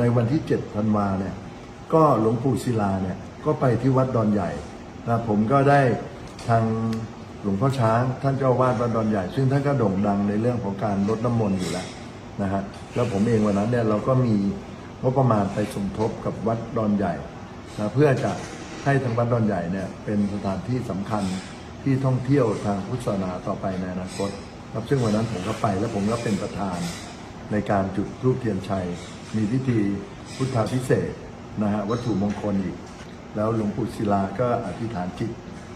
ในวันที่7ธันวาเนี่ยก็หลวงปู่ศิลาเนี่ยก็ไปที่วัดดอนใหญ่นะผมก็ได้ทางหลวงพ่อช้างท่านเจ้าวาดวัดดอนใหญ่ ซึ่งท่านก็โด่งดังในเรื่องของการรดน้ำมนต์อยู่แล้วนะฮะแล้วผมเองวันนั้นเนี่ยเราก็มีงบประมาณไปสมทบกับวัดดอนใหญ่นะเพื่อจะให้ทางวัดดอนใหญ่เนี่ยเป็นสถานที่สำคัญที่ท่องเที่ยวทางพุทธศาสนาต่อไปในอนาคตครับซึ่งวันนั้นผมก็ไปแล้วผมก็เป็นประธานในการจุดรูปเทียนชัย มีพิธีพุทธาพิเศษนะฮะวัตถุมงคลอีก แล้วหลวงปู่ศิลาก็อธิษฐานจิต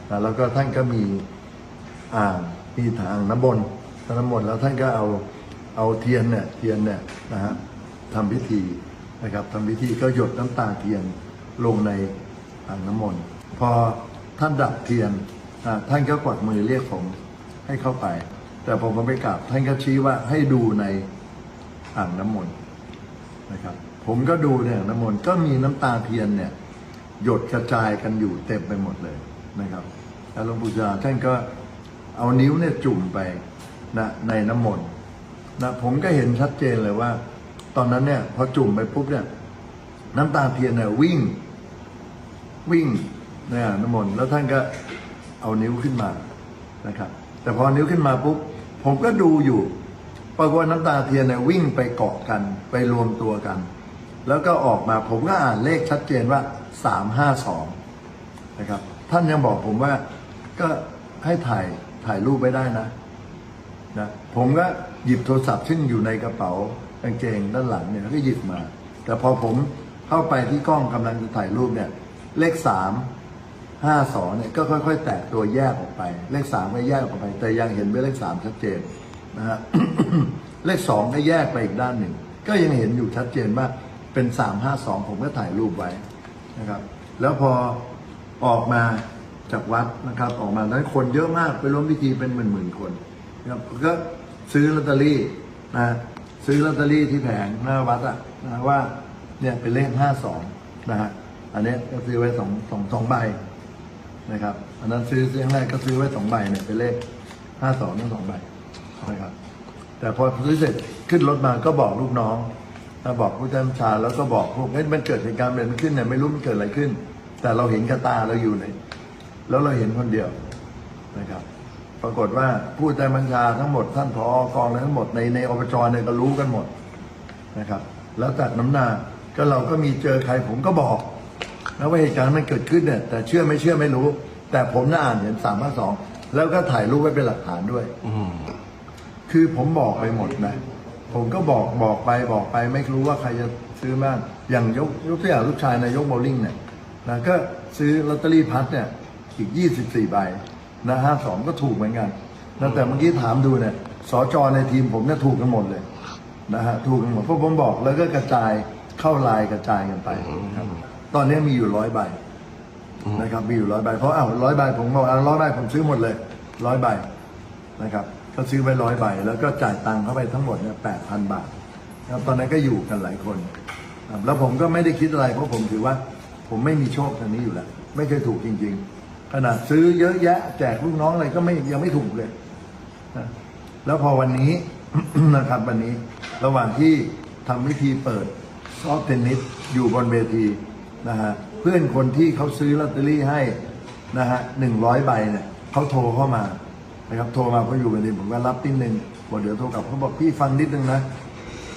นะแล้วก็ท่านก็มีอ่างมีทางน้ำมนต์น้ำมนต์แล้วท่านก็เอาเอาเทียนเนี่ยเทียนเนี่ยนะฮะทำพิธีนะครับทำพิธีก็หยดน้ำตาเทียนลงในอ่างน้ำมนต์พอท่านดับเทียนท่านก็กวักมือเรียกผมให้เข้าไป แต่ผมก็ไม่กลับท่านก็ชี้ว่าให้ดูในอ่างน้ำมนต์ นะครับ ผมก็ดูในอ่างน้ำมนต์ก็มีน้ำตาเทียนเนี่ย หยดกระจายกันอยู่เต็มไปหมดเลยนะครับแล้วหลวงปู่จาท่านก็เอานิ้วเนี่ยจุ่มไปนะในน้ำมนต์นะผมก็เห็นชัดเจนเลยว่า ตอนนั้นเนี่ยพอจุ่มไปปุ๊บเนี่ย น้ำตาเทียนเนี่ยวิ่ง วิ่งในอ่างน้ำมนต์แล้วท่านก็เอานิ้วขึ้นมานะครับ แต่พอนิ้วขึ้นมาปุ๊บผมก็ดูอยู่ ปรากฏน้ำตาเทียนเนี่ยวิ่งไปเกาะกันไปรวมตัวกัน แล้วก็ออกมาผมก็อ่านเลขชัดเจนว่าสามห้าสองนะครับ ท่านยังบอกผมว่าก็ให้ถ่ายถ่ายรูปไว้ได้นะนะผมก็หยิบโทรศัพท์ซึ่งอยู่ในกระเป๋ากางเกงด้านหลังเนี่ยก็หยิบมา แต่พอผมเข้าไปที่กล้องกำลังจะถ่ายรูปเนี่ย เลขสามห้าสองเนี่ยก็ค่อย ๆ แตกตัวแยกออกไป เลขสามก็แยกออกไป แต่ยังเห็นเป็นเลขสามชัดเจน นะฮะเลขสองก็แยกไปอีกด้านหนึ่ง ก็ยังเห็นอยู่ชัดเจนว่าเป็นสามห้าสองผมก็ถ่ายรูปไว้นะครับ แล้วพอออกมาจากวัดนะครับ ออกมานั้นคนเยอะมากไปร่วมพิธีเป็นหมื่นๆคนนะครับก็ซื้อลอตเตอรี่นะซื้อลอตเตอรี่ที่แผงหน้าวัดอะนะว่าเนี่ยเป็นเลขห้าสองนะฮะอันนี้ก็ซื้อไว้สองสองสองใบนะครับ อันนั้นซื้อซื้อครั้งแรกก็ซื้อไว้สองใบเนี่ยเป็นเลขห้าสองทั้งสองใบ นะครับแต่พอซื้อเสร็จขึ้นรถมาก็บอกลูกน้องบอกผู้จัดชาแล้วก็บอกพวกเฮ้ยมันเกิดเหตุการณ์แบบนี้ขึ้นเนี่ยไม่รู้มันเกิดอะไรขึ้น แต่เราเห็นกระตาเราอยู่ในแล้วเราเห็นคนเดียวนะครับ ปรากฏว่าผู้ใต้บัญชาทั้งหมดท่านผอกองทั้งหมดในในอบจเนี่ยก็รู้กันหมดนะครับ แล้วจากน้ำหนาก็เราก็มีเจอใครผมก็บอกแล้วว่าเหตุการณ์มันเกิดขึ้นเนี่ยแต่เชื่อไม่เชื่อไม่รู้ แต่ผมน่าอ่านเห็นสามห้าสองแล้วก็ถ่ายรูปไว้เป็นหลักฐานด้วย อื คือผมบอกไปหมดนะ ผมก็บอกบอกไปบอกไปไม่รู้ว่าใครจะซื้อบ้างอย่างยกยกตัวอย่างลูกชายนายกโบลิ่งเนี่ยนะก็ซื้อลอตเตอรี่พัดเนี่ยอีก 24 ใบนะห้าสองก็ถูกเหมือนกันนะแต่เมื่อกี้ถามดูเนี่ยสจในทีมผมเนี่ยถูกกันหมดเลยนะฮะถูกกันหมดเพราะผมบอกแล้วก็กระจายเข้าไลน์กระจายกันไปครับ ตอนนี้มีอยู่ร้อยใบนะครับมีอยู่ร้อยใบเพราะอ้าวร้อยใบผมบอกอ้าวร้อยใบผมซื้อหมดเลยร้อยใบนะครับ ก็ซื้อไปร้อยใบแล้วก็จ่ายตังค์เข้าไปทั้งหมดเนี่ยแปดพันบาทนะครับตอนนั้นก็อยู่กันหลายคนครับแล้วผมก็ไม่ได้คิดอะไร เพราะผมถือว่าผมไม่มีโชคทางนี้อยู่แล้ว ไม่เคยถูกจริง ๆ ขนาดซื้อเยอะแยะ แจกลูกน้องอะไรก็ไม่ยังไม่ถูกเลยนะแล้วพอวันนี้ นะครับวันนี้ระหว่างที่ทำพิธีเปิดซอฟต์เทนนิสอยู่บนเวทีนะฮะเพื่อนคนที่เขาซื้อลอตเตอรี่ให้นะฮะหนึ่งร้อยใบเนี่ยเขาโทรเข้ามา นะครับโทรมาเพราะอยู่บนเวทีผมก็รับนิดนึงบอกเดี๋ยวโทรกลับเขาบอกพี่ฟังนิดนึงนะ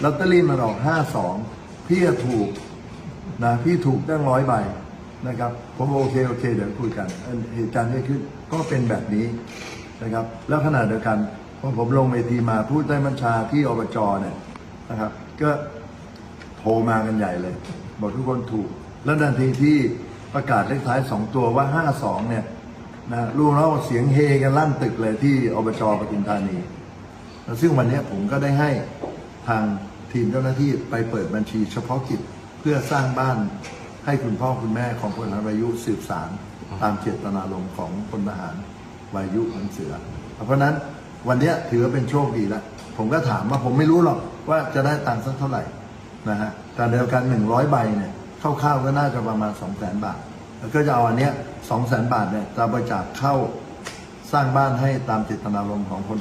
ลอตเตอรี่มันออกห้าสองพี่จะถูกนะพี่ถูกตั้งร้อยใบนะครับผมโอเคโอเคเดี๋ยวคุยกันเหตุการณ์ที่ขึ้นก็เป็นแบบนี้นะครับ แล้วขณะเดียวกันพอผมลงเวทีมาผู้ใต้บัญชาที่อบจเนี่ยนะครับ ก็โทรมากันใหญ่เลย บอกทุกคนถูก แล้วนาทีที่ประกาศเลขท้ายสองตัวว่าห้าสองเนี่ย นะรู้แล้วว่าเสียงเฮกันลั่นตึกเลยที่อบจปทุมธานีซึ่งวันนี้ผมก็ได้ให้ทางทีมเจ้าหน้าที่ไปเปิดบัญชีเฉพาะกิจเพื่อสร้างบ้านให้คุณพ่อคุณแม่ของพลทหารวายุสืบสารตามเจตนารมณ์ของพลทหารวายุหนังเสือ เพราะนั้นวันนี้ถือว่าเป็นโชคดีแล้วผมก็ถามว่าผมไม่รู้หรอกว่าจะได้ตังค์สักเท่าไหร่นะฮะแต่เดียวกันหนึ่งร้อยใบเนี่ยคร่าวๆก็น่าจะประมาณสองแสนบาท แล้วก็จะเอาอันเนี้ยสองแสนบาทเนี่ยจะบริจาคเข้าสร้างบ้านให้ตามเจตนารมณ์ของคน